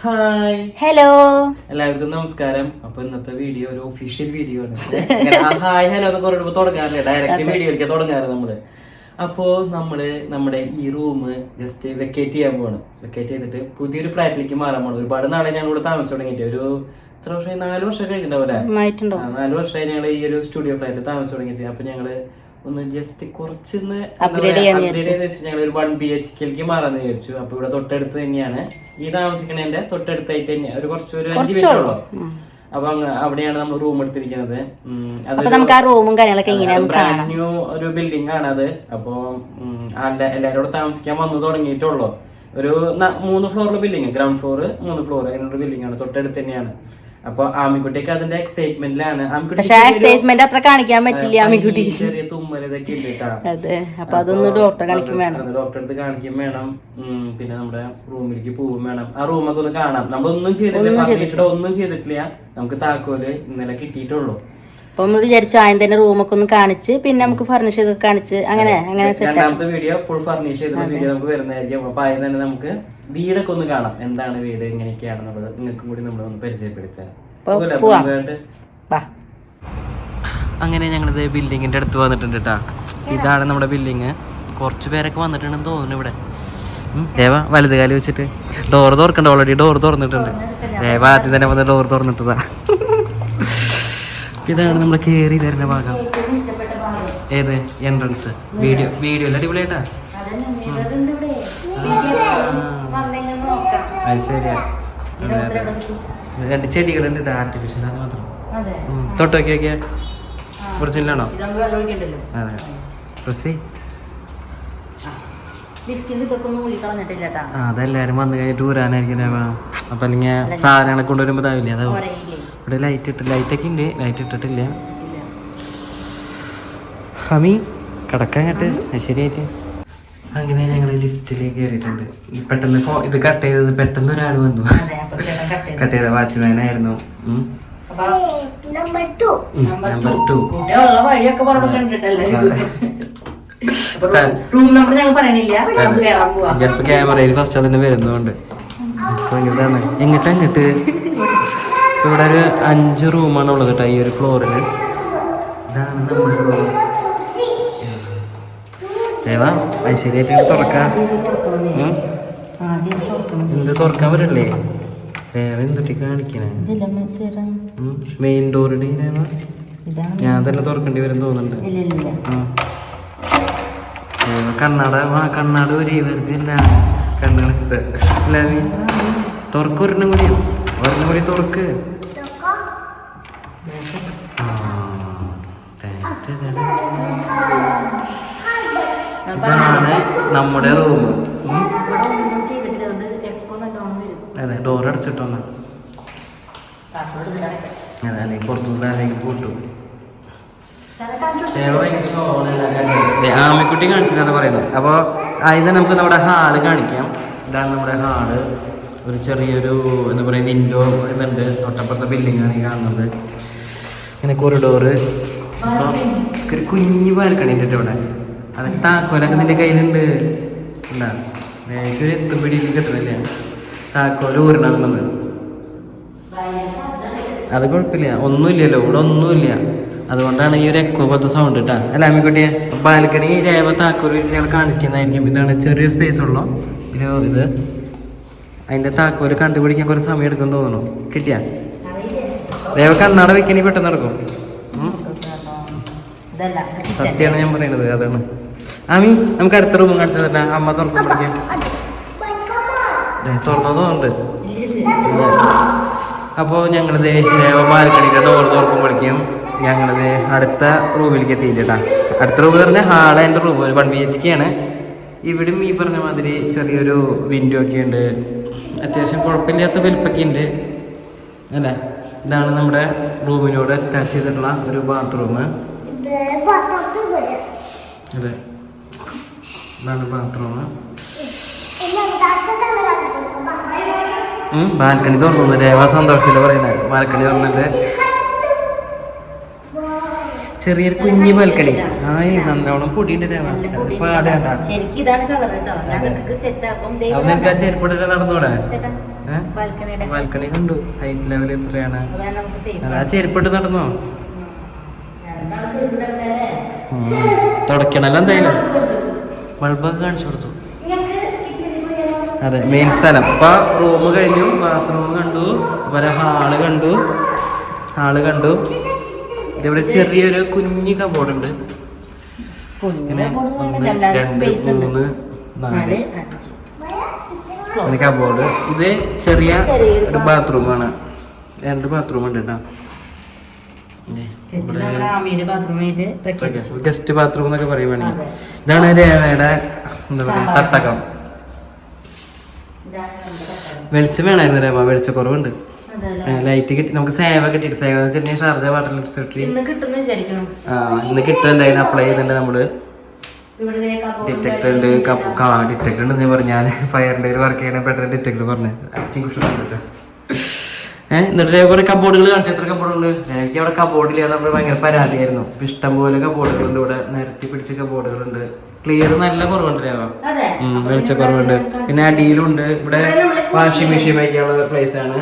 Hi. Hello. എല്ലാവർക്കും നമസ്കാരം. അപ്പൊ ഇന്നത്തെ വീഡിയോ ഒരു ഒഫീഷ്യൽ വീഡിയോ ആണ്. ഹായ് ഹലോ എന്നൊക്കെ പറയുമ്പോൾ തുടങ്ങാറില്ല? ഡയറക്റ്റ് വീഡിയോയിലേക്ക് തുടങ്ങാറ് നമ്മൾ. അപ്പോ നമ്മൾ നമ്മുടെ ഈ റൂം ജസ്റ്റ് വെക്കേറ്റ് ചെയ്യാൻ പോവാണ്. വെക്കേറ്റ് ചെയ്തിട്ട് പുതിയൊരു ഫ്ലാറ്റിലേക്ക് മാറാൻ പോകണം ഒരുപാട് നാളെ ഞങ്ങൾ ഇവിടെ താമസിച്ചു തുടങ്ങിയിട്ട്. ഒരു എത്ര വർഷം നാല് വർഷം കഴിഞ്ഞിട്ടുണ്ടാവില്ല നാല് വർഷമായി ഞങ്ങൾ ഈ ഒരു സ്റ്റുഡിയോ ഫ്ലാറ്റിൽ താമസിച്ചു തുടങ്ങിയിട്ട്. അപ്പൊ ഞങ്ങൾ ഒന്ന് ജസ്റ്റ് കുറച്ചൊന്ന് ചെയ്യാന്ന് ഞങ്ങൾ ഒരു വൺ ബി എച്ച് കെൽക്ക് മാറാന്ന് വിചാരിച്ചു. അപ്പൊ ഇവിടെ തൊട്ടടുത്ത് തന്നെയാണ്. ഈ താമസിക്കണതിന്റെ തൊട്ടടുത്തായിട്ട് തന്നെ. ഒരു കുറച്ചൊരു അഞ്ച് മിനിറ്റ് ഉള്ളൂ. അപ്പൊ അവിടെയാണ് നമ്മൾ റൂം എടുത്തിരിക്കുന്നത്. ബ്രാൻഡ് ന്യൂ ഒരു ബിൽഡിംഗ് ആണ് അത്. അപ്പൊ എല്ലാരും ഇവിടെ താമസിക്കാൻ വന്നു തുടങ്ങിയിട്ടുള്ളൂ. ഒരു മൂന്ന് ഫ്ലോറിലെ ബിൽഡിംഗ് ഗ്രൗണ്ട് ഫ്ലോർ മൂന്ന് ഫ്ലോർ അതിനുള്ള ബിൽഡിംഗ് ആണ്. തൊട്ടടുത്ത് തന്നെയാണ്. അപ്പൊ ആമിക്കുട്ടിയൊക്കെ അതിന്റെ എക്സൈറ്റ്മെന്റിലാണ് പക്ഷെ എക്സൈറ്റ്മെന്റ് അത്ര കാണിക്കാൻ പറ്റില്ല ആമിക്കുട്ടി. ചെറിയ തുമ്മൽ ഇതൊക്കെ ഉണ്ട് കേട്ടാ. അതെ അപ്പൊ അതൊന്ന് ഡോക്ടറെ കാണിക്കും വേണം. ഡോക്ടറെ അടുത്ത് കാണിക്കും വേണം. പിന്നെ നമ്മുടെ റൂമിലേക്ക് പോവും വേണം. ആ റൂമൊക്കെ ഒന്ന് കാണാം. നമ്മളൊന്നും ചെയ്തിട്ടില്ല. ഒന്നും ചെയ്തിട്ടില്ല. നമുക്ക് താക്കോൽ ഇന്നലെ കിട്ടിയിട്ടുള്ളൂ. അപ്പൊ നമ്മൾ വിചാരിച്ചു ആദ്യം തന്നെ റൂമൊക്കെ ഒന്ന് കാണിച്ച് പിന്നെ നമുക്ക് ഫർണിഷ് ചെയ്ത് കാണിച്ച് അങ്ങനെ അങ്ങനെ സെറ്റ് രണ്ടാമത്തെ വീഡിയോ ഫുൾ ഫർണിഷ് ചെയ്ത വീഡിയോ നമുക്ക് വരുന്നതായിരിക്കും. അപ്പൊ ആദ്യം തന്നെ നമുക്ക് വീടൊക്കെ ഒന്ന് കാണാം. എന്താണ് വീട് എങ്ങനെയൊക്കെയാണെന്നുള്ളത് നിങ്ങൾക്കും കൂടി നമ്മൾ ഒന്ന് പരിചയപ്പെടുത്താം. അങ്ങനെ ഞങ്ങളിത് ബിൽഡിങ്ങിന്റെ അടുത്ത് വന്നിട്ടുണ്ട് കേട്ടാ ഇതാണ് നമ്മുടെ ബിൽഡിങ് കുറച്ച് പേരൊക്കെ വന്നിട്ടുണ്ടെന്ന് തോന്നുന്നു ഇവിടെ. രേവ വലുത് കാലി വെച്ചിട്ട്. ഡോർ തുറക്കണ്ട ഓൾറെഡി ഡോർ തുറന്നിട്ടുണ്ട്. രേവ ആദ്യം തന്നെ വന്ന് ഡോർ തുറന്നിട്ടതാ. ഇതാണ് നമ്മൾ കയറി തരുന്ന ഭാഗം. ഏത്? എൻട്രൻസ് വീഡിയോ വീഡിയോ അല്ല? അടിപൊളിയായിട്ടാ? അത് ശരിയാ. രണ്ട് ചെടികളുണ്ട് ആർട്ടിഫിഷ്യൽ അത് മാത്രം. തൊട്ട് നോക്കി നോക്കിയാ ഒറിജിനലാണോ അതെ. പ്രസി കേട്ടാ. അതെല്ലാരും വന്നു കഴിഞ്ഞിട്ട് ഊരാനായിരിക്കും. അപ്പൊ അല്ലെങ്കിൽ സാധനങ്ങളെ കൊണ്ടുവരുമ്പോ ഇതാവില്ലേ? അതാവും. ഇവിടെ ലൈറ്റ് ഇട്ട് ലൈറ്റ് ഒക്കെ ഉണ്ട്. ലൈറ്റ് ഇട്ടിട്ടില്ല. ഹമി കിടക്കാൻ കേട്ട് ശരിയായിട്ട്. അങ്ങനെ ഞങ്ങൾ ലിഫ്റ്റിലേക്ക് കയറിയിട്ടുണ്ട് പെട്ടെന്ന് ഫോ ഇത് കട്ട് ചെയ്തത് പെട്ടെന്ന് ഒരാൾ വന്നു. അതെ അപ്പൊ ചേട്ടൻ കട്ട് ചെയ്തു. വാച്ച്മാനായിരുന്നു മാനായിരുന്നു നമ്പർ ടു വഴിയൊക്കെ റൂം നമ്പർ ഞങ്ങൾ പറയണില്ല. നമുക്ക് കയറാൻ പോവാ. ചിലപ്പോ ക്യാമറയിൽ ഫസ്റ്റ് അതിന് വരുന്നോണ്ട് എങ്ങോട്ടാ എങ്ങിട്ട് ഇവിടെ ഒരു അഞ്ച് റൂമാണ് ഉള്ളത് കേട്ടോ ഈ ഒരു ഫ്ലോറിൽ ഇതാണ് നമ്മുടെ റൂം ദേവാ ഐശ്വര്യായിട്ട് തുറക്കാം. എന്ത് തുറക്കാൻ പറ്റില്ലേ? ദേവ എന്തൊട്ടി കാണിക്കണേ? മെയിൻ ഡോറിന്റെ ദേവ? ഞാൻ തന്നെ തുറക്കേണ്ടി വരും തോന്നുന്നുണ്ട്. കണ്ണാട കണ്ണാട് ഒരു വെറുതെ ഇല്ല. കണ്ണാടത്ത് അല്ല നീ തുറക്ക് കൂടി. ഒരെണ്ണം കൂടി തുറക്ക്. ഇതാണ് നമ്മുടെ റൂം അതെ ഡോർ അടച്ചിട്ടോന്ന അതെ അല്ലെങ്കിൽ പുറത്തുനിന്ന് അല്ലെങ്കിൽ പൂട്ടു ആമിക്കുട്ടി കാണിച്ചിട്ടാണ് പറയുന്നത്. അപ്പോൾ ആദ്യം നമുക്ക് നമ്മുടെ ഹാൾ കാണിക്കാം. ഇതാണ് നമ്മുടെ ഹാൾ ഒരു ചെറിയൊരു എന്താ പറയുക വിൻഡോ ഇതുണ്ട്. തൊട്ടപ്പുറത്തെ ബിൽഡിംഗ് ആണ് ഈ കാണുന്നത്. ഇങ്ങനെ കൊറിഡോറ് ഒരു കുഞ്ഞു ബാൽക്കണി ഉണ്ട് അവിടെ അതൊക്കെ താക്കോലൊക്കെ നിന്റെ കയ്യിലുണ്ട്. ഉണ്ടാ? ഒരു പിടി കിട്ടുന്നില്ല താക്കോൽ ഊരണം നമ്മൾ അത് കുഴപ്പമില്ല. ഒന്നുമില്ലല്ലോ. ഇവിടെ ഒന്നുമില്ല. അതുകൊണ്ടാണ് ഈ ഒരു എക്കോ പോലത്തെ സൗണ്ട് കേട്ടാ അല്ല അമ്മിക്കുട്ടിയെ ബാൽക്കണി രേവ താക്കോൽ ഞങ്ങൾ കാണിക്കുന്നതായിരിക്കും. ഇതാണ് ചെറിയ സ്പേസ് ഉള്ളു. പിന്നെ ഇത്. അതിന്റെ താക്കോൽ കണ്ടുപിടിക്കാൻ കുറച്ച് സമയം എടുക്കും തോന്നുന്നു. കിട്ടിയാ? രേവ കണ്ണാട വെക്കണി പെട്ടെന്ന് നടക്കും. ഇതല്ല സത്യമാണ് ഞാൻ പറയുന്നത് അതാണ്. ആമി നമുക്ക് അടുത്ത റൂം കാണിച്ചു തന്നെ അമ്മ തുറക്കുമ്പോഴേക്കും തുറന്നതുണ്ട് അപ്പോൾ ഞങ്ങളത് ബാൽക്കണിയുടെ ഡോർ തുറക്കുമ്പോഴേക്കും ഞങ്ങളത് അടുത്ത റൂമിലേക്ക് എത്തിയിട്ടാ അടുത്ത റൂം പറഞ്ഞാൽ ഹാൾ എന്റെ റൂം ഒരു വൺ ബി എച്ച് കെ ആണ്. ഇവിടും ഈ പറഞ്ഞ മാതിരി ചെറിയൊരു വിൻഡോ ഒക്കെ ഉണ്ട്. അത്യാവശ്യം കുഴപ്പമില്ലാത്ത വലിപ്പൊക്കെ ഉണ്ട്. അല്ലേ? ഇതാണ് നമ്മുടെ റൂമിനോട് അറ്റാച്ച് ചെയ്തിട്ടുള്ള ഒരു ബാത്റൂം അതെ. ഇതാണ് ബാത്റൂം ബാൽക്കണി തുറന്നു രേവ സന്തോഷത്തിൽ പറയുന്നത് ബാൽക്കണി തുറന്നിട്ട്. ചെറിയൊരു കുഞ്ഞു ബാൽക്കണി. ആയി നന്നോണം പൊടിയുണ്ട് രേവ. പാടേണ്ട ആ ചെരുപ്പിട്ട് നടന്നൂടെ? ബാൽക്കണി കണ്ടു. ഹൈറ്റ് ലെവൽ എത്രയാണ്? ആ ചെരുപ്പിട്ട് നടന്നോ? തുടക്കണല്ലോ എന്തായാലും. ബൾബൊക്കെ കാണിച്ചു കൊടുത്തു? അതെ മെയിൻ സ്ഥലം. ഇപ്പൊ റൂം കഴിഞ്ഞു ബാത്റൂം കണ്ടു അതുപോലെ ഹാൾ കണ്ടു ഹാൾ കണ്ടു. ഇതിവിടെ ചെറിയൊരു കുഞ്ഞു കബോർഡ് ഉണ്ട്. ഇങ്ങനെ ഒന്ന് രണ്ട്. മൂന്ന് നാല്. കബോർഡ് ഇത് ചെറിയ ഒരു ബാത്റൂമാണ് രണ്ട് ബാത്റൂം ഉണ്ട് കേട്ടോ സെറ്റ് നമ്മുടെ ആമിയുടെ ബാത്റൂമായിട്ട് പ്രഖ്യാപിച്ചു ഗസ്റ്റ് ബാത്റൂം എന്നൊക്കെ പറയുവാണെങ്കിൽ. ഇതാണ് രേവയുടെ എന്താ പറയുക തട്ടകം. വെളിച്ചം വേണമായിരുന്നു രേവ. വെളിച്ചക്കുറവുണ്ട്. കുറവുണ്ട് ലൈറ്റ് കിട്ടി. നമുക്ക് സേവ കിട്ടിയിട്ട്. സേവ എന്ന് വെച്ചിട്ടുണ്ടെങ്കിൽ ഷാർജ വാട്ടർ ഇന്ന് ആ ഇന്ന് കിട്ടും എന്തായാലും അപ്ലൈ ചെയ്തിട്ടുണ്ട് നമ്മൾ. ഡിറ്റക്ടർ ഉണ്ട്. ഡിറ്റക്ടർ ഉണ്ട് ഞാൻ പറഞ്ഞു. ഞാൻ ഫയറിന്റെ വർക്ക് ചെയ്യണ പെട്ടെന്ന് ഡിറ്റക്ടർ പറഞ്ഞു. കണ്ടിട്ട് ഏഹ് എന്നിട്ട് ഇതേപോലെ കബോർഡുകൾ കാണിച്ചു? എത്ര കബോർഡുണ്ട് എനിക്ക് അവിടെ കബോർഡിൽ നമ്മൾ ഭയങ്കര പരാതിയായിരുന്നു. ഇഷ്ടം പോലെ കബോർഡുകളുണ്ട് ഇവിടെ. നിരത്തി പിടിച്ച കബോർഡുകളുണ്ട് ക്ലിയർ നല്ല കുറവുണ്ട് രേവ അതെ. വെളിച്ചക്കുറവുണ്ട് പിന്നെ അടിയിലുണ്ട്. ഇവിടെ വാഷിംഗ് മെഷീൻ വയ്ക്കാനുള്ള പ്ലേസ് ആണ്.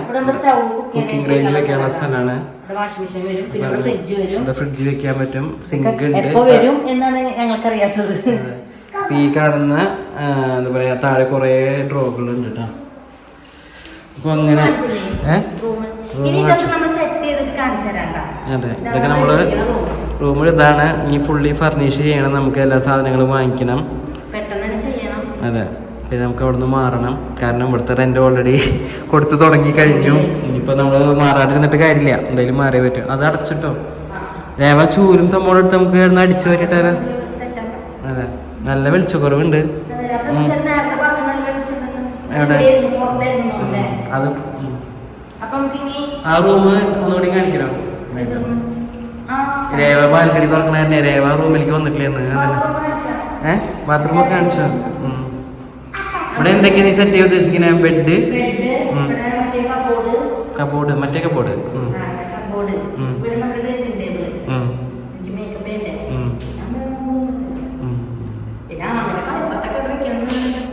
കുക്കിംഗ് റേഞ്ചിൽ വെക്കാനുള്ള സ്ഥലമാണ്. ഇവിടെ ഫ്രിഡ്ജ് വെക്കാൻ പറ്റും. സിങ്ക് ഉണ്ട്. ഈ കാണുന്ന എന്താ പറയാ താഴെ കുറെ ഡ്രോകളുണ്ട് കേട്ടോ. തരാം അങ്ങനെ അതെ ഇതൊക്കെ നമ്മൾ റൂമിൽ ഇതാണ്. ഇനി ഫുള്ളി ഫർണിഷ് ചെയ്യണം. നമുക്ക് എല്ലാ സാധനങ്ങളും വാങ്ങിക്കണം. അതെ. പിന്നെ നമുക്ക് അവിടെ നിന്ന് മാറണം. കാരണം ഇവിടുത്തെ റെന്റ് ഓൾറെഡി കൊടുത്തു തുടങ്ങി കഴിഞ്ഞു. ഇനിയിപ്പോൾ നമ്മൾ മാറാതിരുന്നിട്ട് കാര്യമില്ല. എന്തായാലും മാറിയേ പറ്റും. അത് അടച്ചിട്ടോ. രേവ ചൂരും സംഭവം എടുത്ത് നമുക്ക് അടിച്ചു പറ്റിട്ടാലോ അതെ. നല്ല വെളിച്ചക്കുറവുണ്ട്. അതെ, ഉം. ആ റൂം ഒന്നുകൂടി കാണിക്കണോ? രേവ ബാൽക്കണി തുറക്കണേ രേവ റൂമിലേക്ക് വന്നിട്ടില്ലെന്ന് ഏഹ് ബാത്റൂം ഒക്കെ കാണിച്ചോ ഇവിടെ എന്തൊക്കെയാ നീ സെറ്റ് ചെയ്യാൻ ഉദ്ദേശിക്കുന്നത് ബെഡ് ഇവിടെ മറ്റേ കബോർഡ് കബോർഡ് മറ്റേ കബോർഡ്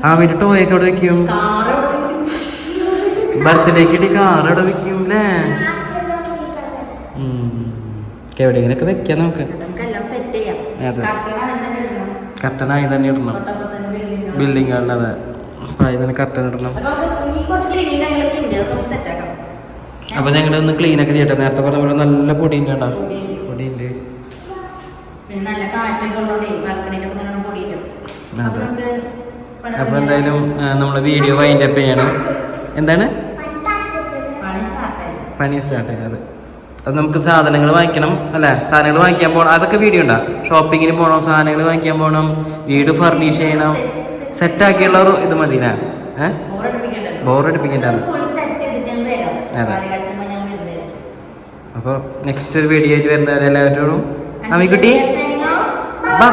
ആ വീട്ടിൽ ടോയൊക്കെ അവിടെ വെക്കും? ബർത്ത്ഡേ ഇട്ടി കാർ അവിടെ വെക്കും അല്ലേ എവിടെയെങ്കിലൊക്കെ വെക്കാം നമുക്ക്. അതെ. കർട്ടനായി തന്നെ ഇടണം. ബിൽഡിംഗ് അതെ. അപ്പം അതിൽ തന്നെ കർട്ടൻ ഇടണം. അപ്പൊ ഉണ്ട് ഞങ്ങൾ ഒന്ന് ക്ലീൻ ഒക്കെ ചെയ്യട്ടെ. നേരത്തെ പറഞ്ഞ പോലെ നല്ല പൊടിയുണ്ട് കേട്ടോ. പൊടിയുണ്ട്. നല്ല കാറ്റൊക്കെ ഉള്ളതുകൊണ്ടേ പൊടിയിട്ടു അതെ. നമുക്ക് അപ്പൊ എന്തായാലും നമ്മൾ വീഡിയോ വൈൻഡ് അപ്പ് ചെയ്യണം. എന്താണ്? പണി സ്റ്റാർട്ട് ചെയ്യാം അത്. അത് നമുക്ക് സാധനങ്ങൾ വാങ്ങിക്കണം അല്ല? സാധനങ്ങൾ വാങ്ങിക്കാൻ പോകണം അതൊക്കെ വീഡിയോ ഉണ്ടാ? ഷോപ്പിങ്ങിന് പോകണം സാധനങ്ങൾ വാങ്ങിക്കാൻ പോകണം വീട് ഫർണിഷ് ചെയ്യണം. സെറ്റാക്കിയുള്ള ഒരു ഇത് മതി ഏഹ് ബോറടിപ്പിക്കണ്ട അതെ. അപ്പോൾ നെക്സ്റ്റ് ഒരു വീഡിയോ ആയിട്ട് വരുന്നവരെല്ലാവരോടും അമ്മിക്കുട്ടി ബൈ